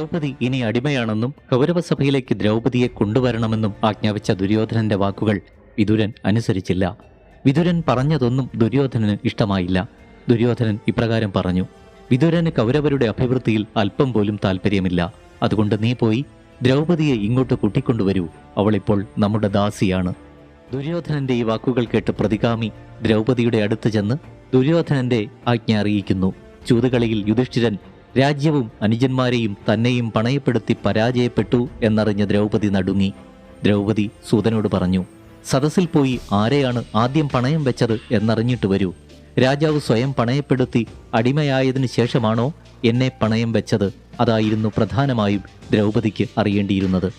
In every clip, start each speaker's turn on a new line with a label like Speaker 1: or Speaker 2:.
Speaker 1: ദ്രൗപദി ഇനി അടിമയാണെന്നും കൗരവസഭയിലേക്ക് ദ്രൗപദിയെ കൊണ്ടുവരണമെന്നും ആജ്ഞാപിച്ച ദുര്യോധനന്റെ വാക്കുകൾ വിതുരൻ അനുസരിച്ചില്ല. വിതുരൻ പറഞ്ഞതൊന്നും ദുര്യോധനന് ഇഷ്ടമായില്ല. ദുര്യോധനൻ ഇപ്രകാരം പറഞ്ഞു വിതുരന് കൗരവരുടെ അഭിവൃദ്ധിയിൽ അല്പം പോലും താല്പര്യമില്ല അതുകൊണ്ട് നീ പോയി ദ്രൗപദിയെ ഇങ്ങോട്ട് കൂട്ടിക്കൊണ്ടുവരൂ. അവളിപ്പോൾ നമ്മുടെ ദാസിയാണ്. ദുര്യോധനന്റെ ഈ വാക്കുകൾ കേട്ട് പ്രതികാമി ദ്രൗപദിയുടെ അടുത്ത് ചെന്ന് ദുര്യോധനന്റെ ആജ്ഞ അറിയിക്കുന്നു. ചൂതുകളിയിൽ യുധിഷ്ഠിരൻ രാജ്യവും അനുജന്മാരെയും തന്നെയും പണയപ്പെടുത്തി പരാജയപ്പെട്ടു എന്നറിഞ്ഞ ദ്രൗപദി നടുങ്ങി. ദ്രൗപദി സൂതനോട് പറഞ്ഞു സദസ്സിൽ പോയി ആരെയാണ് ആദ്യം പണയം വെച്ചത് എന്നറിഞ്ഞിട്ട് വരൂ. രാജാവ് സ്വയം പണയപ്പെടുത്തി അടിമയായതിനു ശേഷമാണോ എന്നെ പണയം വെച്ചത്? അതായിരുന്നു പ്രധാനമായും ദ്രൗപദിക്ക് അറിയേണ്ടിയിരുന്നത്.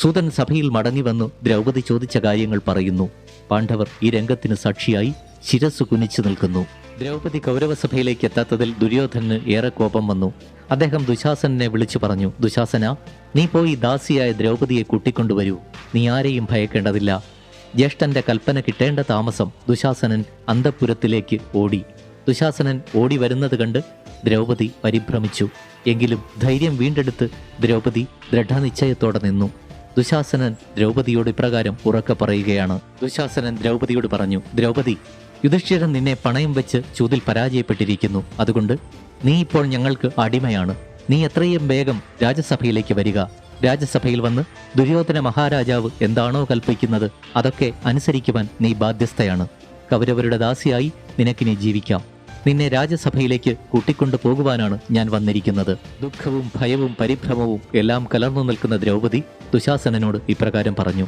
Speaker 1: സൂതൻ സഭയിൽ മടങ്ങി വന്നു ദ്രൗപദി ചോദിച്ച കാര്യങ്ങൾ പറയുന്നു. പാണ്ഡവർ ഈ രംഗത്തിന് സാക്ഷിയായി ശിരസ് കുനിച്ചു നിൽക്കുന്നു. ദ്രൗപദി കൗരവസഭയിലേക്ക് എത്താത്തതിൽ ദുര്യോധനന് ഏറെ കോപം വന്നു. അദ്ദേഹം ദുശാസനെ വിളിച്ചു പറഞ്ഞു ദുശാസന നീ പോയി ദാസിയായ ദ്രൗപദിയെ കൂട്ടിക്കൊണ്ടുവരൂ നീ ആരെയും ഭയക്കേണ്ടതില്ല. ജ്യേഷ്ഠന്റെ കൽപ്പന കിട്ടേണ്ട താമസം ദുശാസനൻ അന്തപുരത്തിലേക്ക് ഓടി. ദുശാസനൻ ഓടി വരുന്നത് കണ്ട് ദ്രൗപദി പരിഭ്രമിച്ചു. എങ്കിലും ധൈര്യം വീണ്ടെടുത്ത് ദ്രൗപദി ദൃഢനിശ്ചയത്തോടെ നിന്നു. ദുശാസനൻ ദ്രൗപദിയോട് ഇപ്രകാരം ഉറക്കെ പറയുകയാണ്. ദുശാസനൻ ദ്രൗപദിയോട് പറഞ്ഞു ദ്രൗപദി യുധിഷ്ഠിരൻ നിന്നെ പണയം വെച്ച് ചൂതിൽ പരാജയപ്പെട്ടിരിക്കുന്നു. അതുകൊണ്ട് നീ ഇപ്പോൾ ഞങ്ങൾക്ക് അടിമയാണ്. നീ എത്രയും വേഗം രാജ്യസഭയിലേക്ക് വരിക. രാജ്യസഭയിൽ വന്ന് ദുര്യോധന മഹാരാജാവ് എന്താണോ കൽപ്പിക്കുന്നത് അതൊക്കെ അനുസരിക്കുവാൻ നീ ബാധ്യസ്ഥയാണ്. കൗരവരുടെ ദാസിയായി നിനക്കിനി ജീവിക്കാം. നിന്നെ രാജ്യസഭയിലേക്ക് കൂട്ടിക്കൊണ്ടു പോകുവാനാണ് ഞാൻ വന്നിരിക്കുന്നത്. ദുഃഖവും ഭയവും പരിഭ്രമവും എല്ലാം കലർന്നു നിൽക്കുന്ന ദ്രൗപദി ദുശാസനോട് ഇപ്രകാരം പറഞ്ഞു.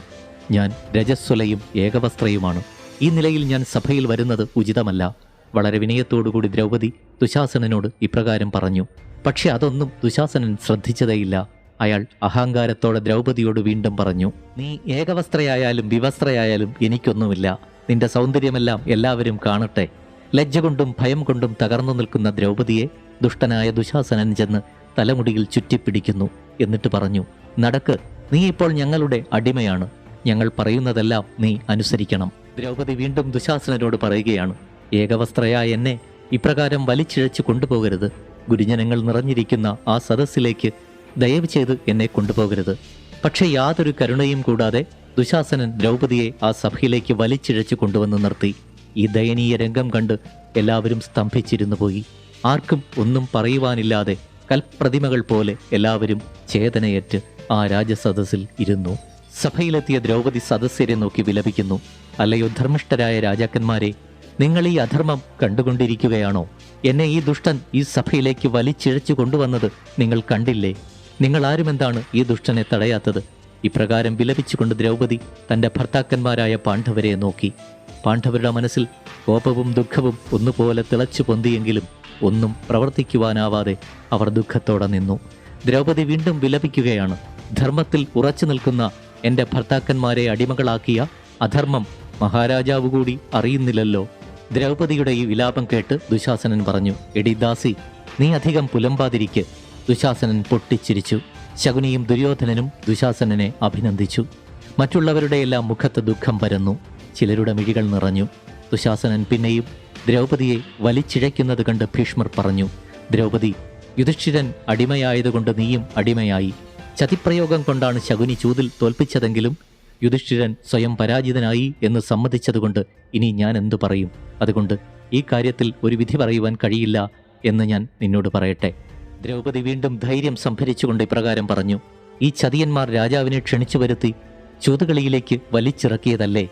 Speaker 1: ഞാൻ രജസ്വലയും ഏകവസ്ത്രയുമാണ്. ഈ നിലയിൽ ഞാൻ സഭയിൽ വരുന്നത് ഉചിതമല്ല. വളരെ വിനയത്തോടുകൂടി ദ്രൗപദി ദുശാസനനോട് ഇപ്രകാരം പറഞ്ഞു പക്ഷെ അതൊന്നും ദുശാസനൻ ശ്രദ്ധിച്ചതേയില്ല. അയാൾ അഹങ്കാരത്തോടെ ദ്രൗപതിയോട് വീണ്ടും പറഞ്ഞു നീ ഏകവസ്ത്രയായാലും വിവസ്ത്രയായാലും എനിക്കൊന്നുമില്ല. നിന്റെ സൗന്ദര്യമെല്ലാം എല്ലാവരും കാണട്ടെ. ലജ്ജ കൊണ്ടും ഭയം കൊണ്ടും തകർന്നു നിൽക്കുന്ന ദ്രൗപദിയെ ദുഷ്ടനായ ദുശാസനൻ ചെന്ന് തലമുടിയിൽ ചുറ്റിപ്പിടിക്കുന്നു എന്നിട്ട് പറഞ്ഞു നടക്ക് നീ ഇപ്പോൾ ഞങ്ങളുടെ അടിമയാണ്. ഞങ്ങൾ പറയുന്നതെല്ലാം നീ അനുസരിക്കണം. ദ്രൗപദി വീണ്ടും ദുശാസനരോട് പറയുകയാണ് ഏകവസ്ത്രയായ എന്നെ ഇപ്രകാരം വലിച്ചിഴച്ച് കൊണ്ടുപോകരുത്. ഗുരുജനങ്ങൾ നിറഞ്ഞിരിക്കുന്ന ആ സദസ്സിലേക്ക് ദയവ് ചെയ്ത് എന്നെ കൊണ്ടുപോകരുത്. പക്ഷേ യാതൊരു കരുണയും കൂടാതെ ദുശാസനൻ ദ്രൗപദിയെ ആ സഭയിലേക്ക് വലിച്ചിഴച്ച് കൊണ്ടുവന്ന് നിർത്തി. ഈ ദയനീയ രംഗം കണ്ട് എല്ലാവരും സ്തംഭിച്ചിരുന്നു പോയി. ആർക്കും ഒന്നും പറയുവാനില്ലാതെ കൽപ്രതിമകൾ പോലെ എല്ലാവരും ചേതനയേറ്റ് ആ രാജസദസ്സിൽ ഇരുന്നു. സഭയിലെത്തിയ ദ്രൗപദി സദസ്യരെ നോക്കി വിലപിക്കുന്നു. അല്ലയോ ധർമ്മിഷ്ഠരായ രാജാക്കന്മാരെ നിങ്ങൾ ഈ അധർമ്മം കണ്ടുകൊണ്ടിരിക്കുകയാണോ? എന്നെ ഈ ദുഷ്ടൻ ഈ സഭയിലേക്ക് വലിച്ചിഴച്ചു കൊണ്ടുവന്നത് നിങ്ങൾ കണ്ടില്ലേ? നിങ്ങൾ ആരുമെന്താണ് ഈ ദുഷ്ടനെ തടയാത്തത്? ഇപ്രകാരം വിലപിച്ചുകൊണ്ട് ദ്രൗപദി തന്റെ ഭർത്താക്കന്മാരായ പാണ്ഡവരെ നോക്കി. പാണ്ഡവരുടെ മനസ്സിൽ കോപവും ദുഃഖവും ഒന്നുപോലെ തിളച്ചു പൊന്തിയെങ്കിലും ഒന്നും പ്രവർത്തിക്കുവാനാവാതെ അവർ ദുഃഖത്തോടെ നിന്നു. ദ്രൗപദി വീണ്ടും വിലപിക്കുകയാണ്. ധർമ്മത്തിൽ ഉറച്ചു നിൽക്കുന്ന എന്റെ ഭർത്താക്കന്മാരെ അടിമകളാക്കിയ അധർമ്മം മഹാരാജാവ് കൂടി അറിയുന്നില്ലല്ലോ. ദ്രൗപദിയുടെ ഈ വിലാപം കേട്ട് ദുശാസനൻ പറഞ്ഞു എടി ദാസി നീ അധികം പുലമ്പാതിരിക്ക്. ദുശാസനൻ പൊട്ടിച്ചിരിച്ചു. ശകുനിയും ദുര്യോധനനും ദുശാസനനെ അഭിനന്ദിച്ചു. മറ്റുള്ളവരുടെ എല്ലാം മുഖത്ത് ദുഃഖം പരന്നു. ചിലരുടെ മിഴികൾ നിറഞ്ഞു. ദുശാസനൻ പിന്നെയും ദ്രൗപദിയെ വലിച്ചിഴയ്ക്കുന്നത് കണ്ട് ഭീഷ്മർ പറഞ്ഞു ദ്രൗപദി യുധിഷ്ഠിരൻ അടിമയായതുകൊണ്ട് നീയും അടിമയായി. ചതിപ്രയോഗം കൊണ്ടാണ് ശകുനി ചൂതിൽ തോൽപ്പിച്ചതെങ്കിലും യുധിഷ്ഠിരൻ സ്വയം പരാജിതനായി എന്ന് സമ്മതിച്ചതുകൊണ്ട് ഇനി ഞാൻ എന്തു പറയും? അതുകൊണ്ട് ഈ കാര്യത്തിൽ ഒരു വിധി പറയുവാൻ കഴിയില്ല എന്ന് ഞാൻ നിന്നോട് പറയട്ടെ. ദ്രൗപദി വീണ്ടും ധൈര്യം സംഭരിച്ചുകൊണ്ട് ഇപ്രകാരം പറഞ്ഞു ഈ ചതിയന്മാർ രാജാവിനെ ക്ഷണിച്ചു വരുത്തി ചൂതുകളിയിലേക്ക് വലിച്ചിറക്കിയതല്ലേ?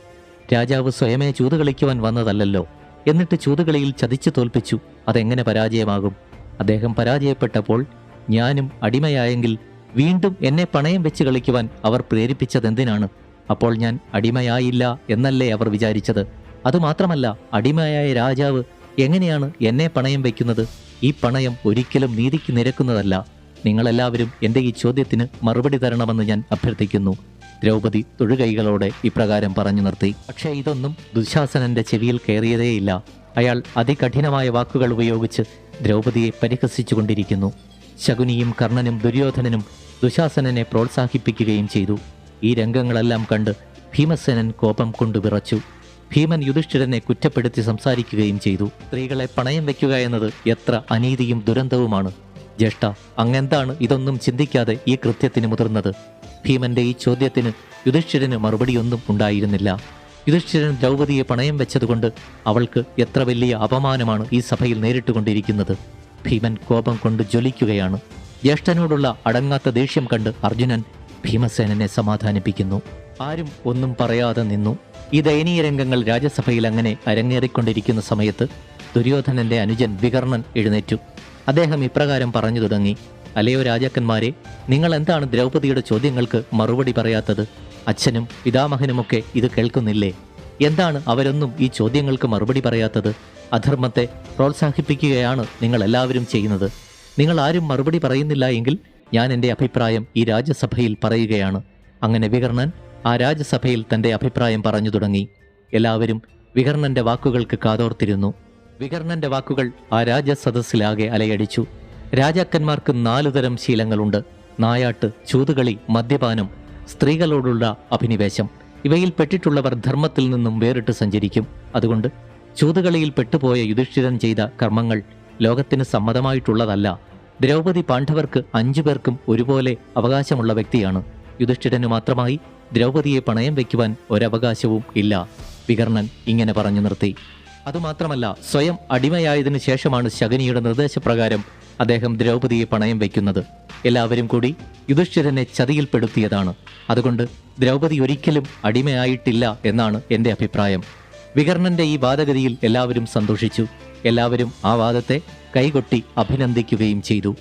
Speaker 1: രാജാവ് സ്വയമേ ചൂതുകളിക്കുവാൻ വന്നതല്ലല്ലോ. എന്നിട്ട് ചൂതുകളിയിൽ ചതിച്ചു തോൽപ്പിച്ചു അതെങ്ങനെ പരാജയമാകും? അദ്ദേഹം പരാജയപ്പെട്ടപ്പോൾ ഞാനും അടിമയായെങ്കിൽ വീണ്ടും എന്നെ പണയം വെച്ച് കളിക്കുവാൻ അവർ പ്രേരിപ്പിച്ചതെന്തിനാണ്? അപ്പോൾ ഞാൻ അടിമയായില്ല എന്നല്ലേ അവർ വിചാരിച്ചത്? അതുമാത്രമല്ല അടിമയായ രാജാവ് എങ്ങനെയാണ് എന്നെ പണയം വയ്ക്കുന്നത്? ഈ പണയം ഒരിക്കലും നീതിക്ക് നിരക്കുന്നതല്ല. നിങ്ങളെല്ലാവരും എന്റെ ഈ ചോദ്യത്തിന് മറുപടി തരണമെന്ന് ഞാൻ അഭ്യർത്ഥിക്കുന്നു. ദ്രൗപദി തൊഴുകൈകളോടെ ഇപ്രകാരം പറഞ്ഞു നിർത്തി. പക്ഷേ ഇതൊന്നും ദുശാസനന്റെ ചെവിയിൽ കയറിയതേയില്ല. അയാൾ അതികഠിനമായ വാക്കുകൾ ഉപയോഗിച്ച് ദ്രൗപദിയെ പരിഹസിച്ചുകൊണ്ടിരിക്കുന്നു. ശകുനിയും കർണനും ദുര്യോധനനും ദുശാസനനെ പ്രോത്സാഹിപ്പിക്കുകയും ചെയ്തു. ഈ രംഗങ്ങളെല്ലാം കണ്ട് ഭീമസേനൻ കോപം കൊണ്ടു വിറച്ചു. ഭീമൻ യുധിഷ്ഠിരനെ കുറ്റപ്പെടുത്തി സംസാരിക്കുകയും ചെയ്തു. സ്ത്രീകളെ പണയം വെക്കുക എന്നത് എത്ര അനീതിയും ദുരന്തവുമാണ്. ജ്യേഷ്ഠ അങ്ങെന്താണ് ഇതൊന്നും ചിന്തിക്കാതെ ഈ കൃത്യത്തിന് മുതിർന്നത്? ഭീമന്റെ ഈ ചോദ്യത്തിന് യുധിഷ്ഠിരന് മറുപടിയൊന്നും ഉണ്ടായിരുന്നില്ല. യുധിഷ്ഠിരൻ ദ്രൗപതിയെ പണയം വെച്ചതുകൊണ്ട് അവൾക്ക് എത്ര വലിയ അപമാനമാണ് ഈ സഭയിൽ നേരിട്ടുകൊണ്ടിരിക്കുന്നത്. ഭീമൻ കോപം കൊണ്ട് ജ്വലിക്കുകയാണ്. ജ്യേഷ്ഠനോടുള്ള അടങ്ങാത്ത ദേഷ്യം കണ്ട് അർജുനൻ ഭീമസേനനെ സമാധാനിപ്പിക്കുന്നു. ആരും ഒന്നും പറയാതെ നിന്നു. ഈ ദയനീയ രംഗങ്ങൾ രാജ്യസഭയിൽ അങ്ങനെ അരങ്ങേറിക്കൊണ്ടിരിക്കുന്ന സമയത്ത് ദുര്യോധനന്റെ അനുജൻ വികർണൻ എഴുന്നേറ്റു. അദ്ദേഹം ഇപ്രകാരം പറഞ്ഞു തുടങ്ങി. അലയോ രാജാക്കന്മാരെ നിങ്ങൾ എന്താണ് ദ്രൗപദിയുടെ ചോദ്യങ്ങൾക്ക് മറുപടി പറയാത്തത്? അച്ഛനും പിതാമഹനുമൊക്കെ ഇത് കേൾക്കുന്നില്ലേ? എന്താണ് അവരൊന്നും ഈ ചോദ്യങ്ങൾക്ക് മറുപടി പറയാത്തത്? അധർമ്മത്തെ പ്രോത്സാഹിപ്പിക്കുകയാണ് നിങ്ങൾ എല്ലാവരും ചെയ്യുന്നത്. നിങ്ങൾ ആരും മറുപടി പറയുന്നില്ല എങ്കിൽ ഞാൻ എന്റെ അഭിപ്രായം ഈ രാജ്യസഭയിൽ പറയുകയാണ്. അങ്ങനെ വികർണൻ ആ രാജ്യസഭയിൽ തന്റെ അഭിപ്രായം പറഞ്ഞു തുടങ്ങി. എല്ലാവരും വികർണന്റെ വാക്കുകൾക്ക് കാതോർത്തിരുന്നു. വികർണന്റെ വാക്കുകൾ ആ രാജസദസ്സിലാകെ അലയടിച്ചു. രാജാക്കന്മാർക്ക് നാലു തരം ശീലങ്ങളുണ്ട്. നായാട്ട് ചൂതുകളി മദ്യപാനം സ്ത്രീകളോടുള്ള അഭിനിവേശം. ഇവയിൽ പെട്ടിട്ടുള്ളവർ ധർമ്മത്തിൽ നിന്നും വേറിട്ട് സഞ്ചരിക്കും. അതുകൊണ്ട് ചൂതുകളിയിൽ പെട്ടുപോയ യുധിഷ്ഠിരൻ ചെയ്ത കർമ്മങ്ങൾ ലോകത്തിന് സമ്മതമായിട്ടുള്ളതല്ല. ദ്രൗപദി പാണ്ഡവർക്ക് അഞ്ചു പേർക്കും ഒരുപോലെ അവകാശമുള്ള വ്യക്തിയാണ്. യുധിഷ്ഠിരനു മാത്രമായി ദ്രൗപദിയെ പണയം വയ്ക്കുവാൻ ഒരവകാശവും ഇല്ല. വികർണൻ ഇങ്ങനെ പറഞ്ഞു നിർത്തി. അതുമാത്രമല്ല സ്വയം അടിമയായതിനു ശേഷമാണ് ശകുനിയുടെ നിർദ്ദേശപ്രകാരം അദ്ദേഹം ദ്രൗപദിയെ പണയം വയ്ക്കുന്നത്. എല്ലാവരും കൂടി യുധിഷ്ഠിരനെ ചതിയിൽപ്പെടുത്തിയതാണ്. അതുകൊണ്ട് ദ്രൗപദി ഒരിക്കലും അടിമയായിട്ടില്ല എന്നാണ് എന്റെ അഭിപ്രായം. വികർണന്റെ ഈ വാദഗതിയിൽ എല്ലാവരും സന്തോഷിച്ചു. എല്ലാവരും ആ വാദത്തെ കൈകൊട്ടി അഭിനന്ദിക്കുകയും ചെയ്തു.